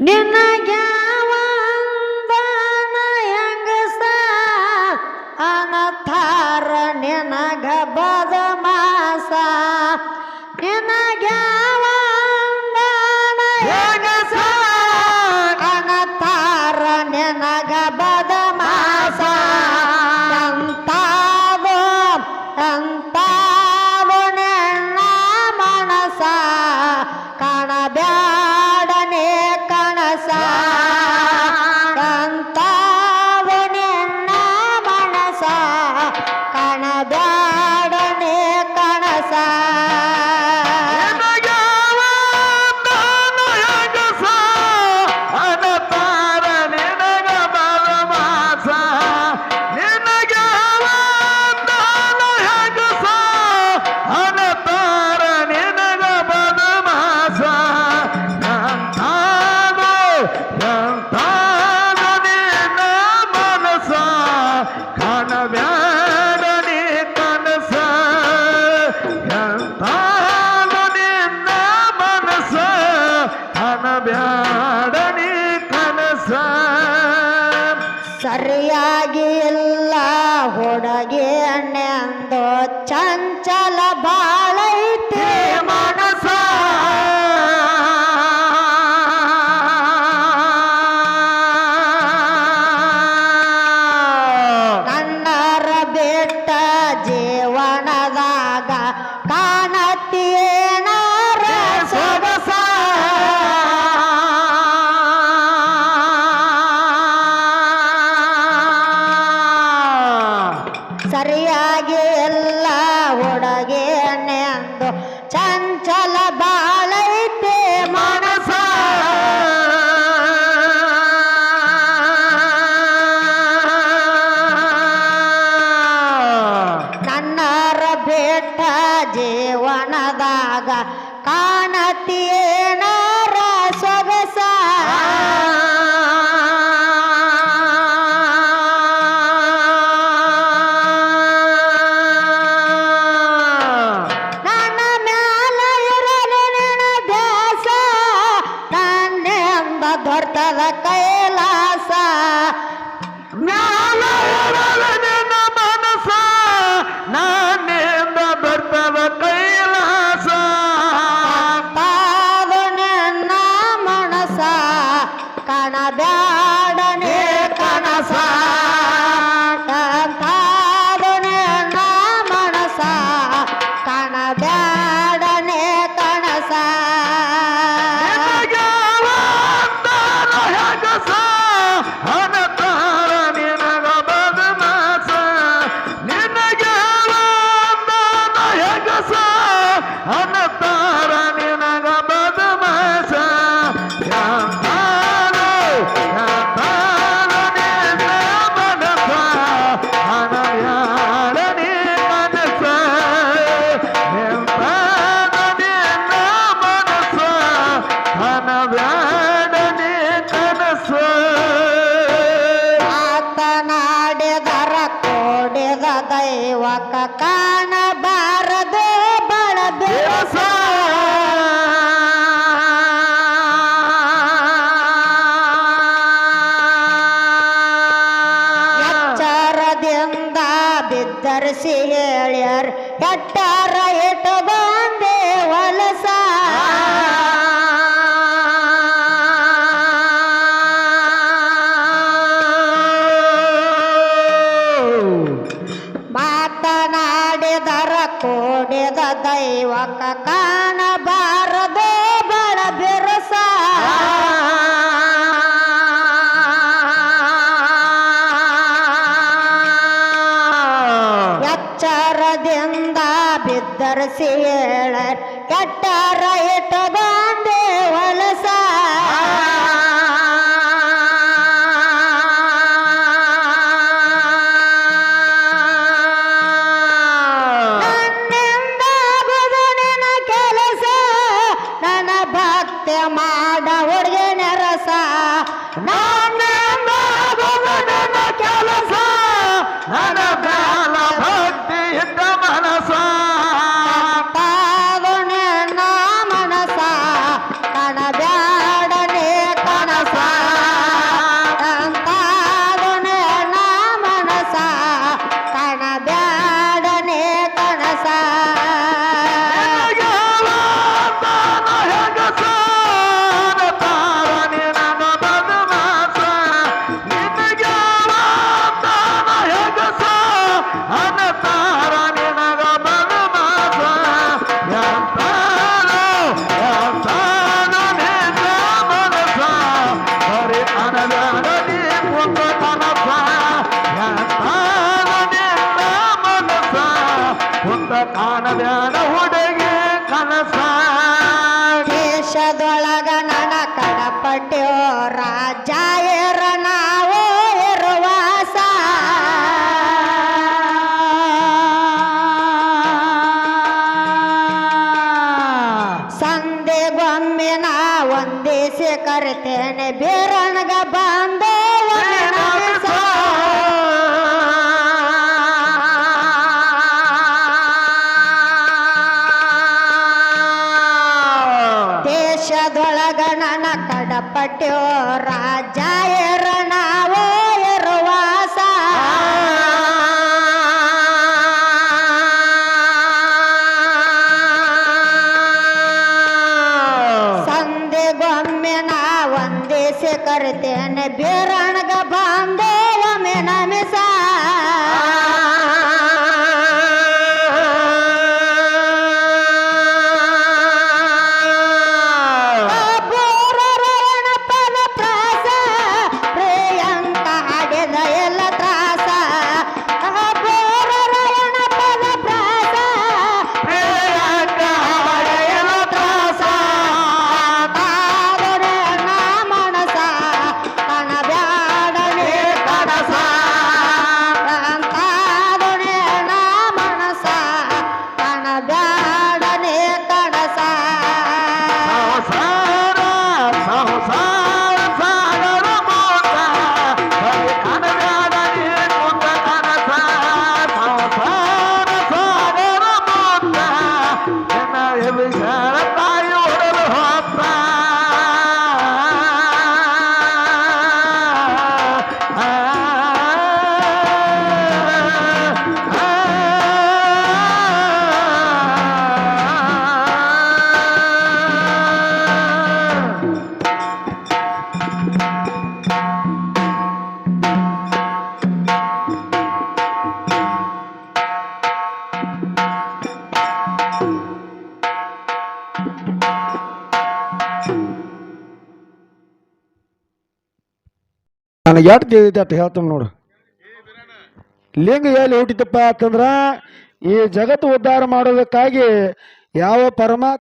ನಿನಗೆ ಸರಿಯಾಗಿ ಎಲ್ಲ ಹುಡುಗಿ ಅಣ್ಣೆ ಅಂದೋಚ ದೇಹದ ದೈವಕ ಕಾಣಬಾರದು ಬಳಬೇಕ ಎಚ್ಚರದಿಂದ ಬಿದ್ದರಿಸಿ ಹೇಳ್ಯಾರ ಎಟ್ಟರ ಎಟ ದುಡಿದ ದೈವಕ ಕಾಣಬಾರದು ಬಡ ಬಿರುಸ. ಎಚ್ಚರದಿಂದ ಬಿದ್ದರಿಸಿ ಹೇಳ ಕೆಟ್ಟ ರೈತದ ಕಾಣಬ್ಯಾಡ ಹುಡುಗಿ ಕನಸ. ದೇಶದೊಳಗ ನನ ಕಡಪಟ್ಟ್ಯೋ ರಾಜ ಏರ ನಾವು ಇರುವಾಸ ಸಂದೆಗೊಮ್ಮೆ ನಾ ಒಂದೇಸಿ ಕರಿತೇನೆ ದೇಶದೊಳಗ ನನ ಕಡಪಟ್ಟ್ಯೋ ರಾಜ ಏರ ನಾವು ಇರುವಾಸ ಸಂದೆಗೊಮ್ಮೆ ನಾ ಒಂದೇ ಕರಿತೇನೆ ಬೇರಣ್ಗ love is out. ನನಗೆ ಎಷ್ಟು ತಿಳಿದೈತೆ ಅಂತ ಹೇಳ್ತಾನೆ ನೋಡು. ಲಿಂಗ ಎಲ್ಲಿ ಹುಟ್ಟಿತಪ್ಪ ಅಂತಂದ್ರ ಈ ಜಗತ್ತು ಉದ್ಧಾರ ಮಾಡೋದಕ್ಕಾಗಿ ಯಾವ ಪರಮಾತ್ಮ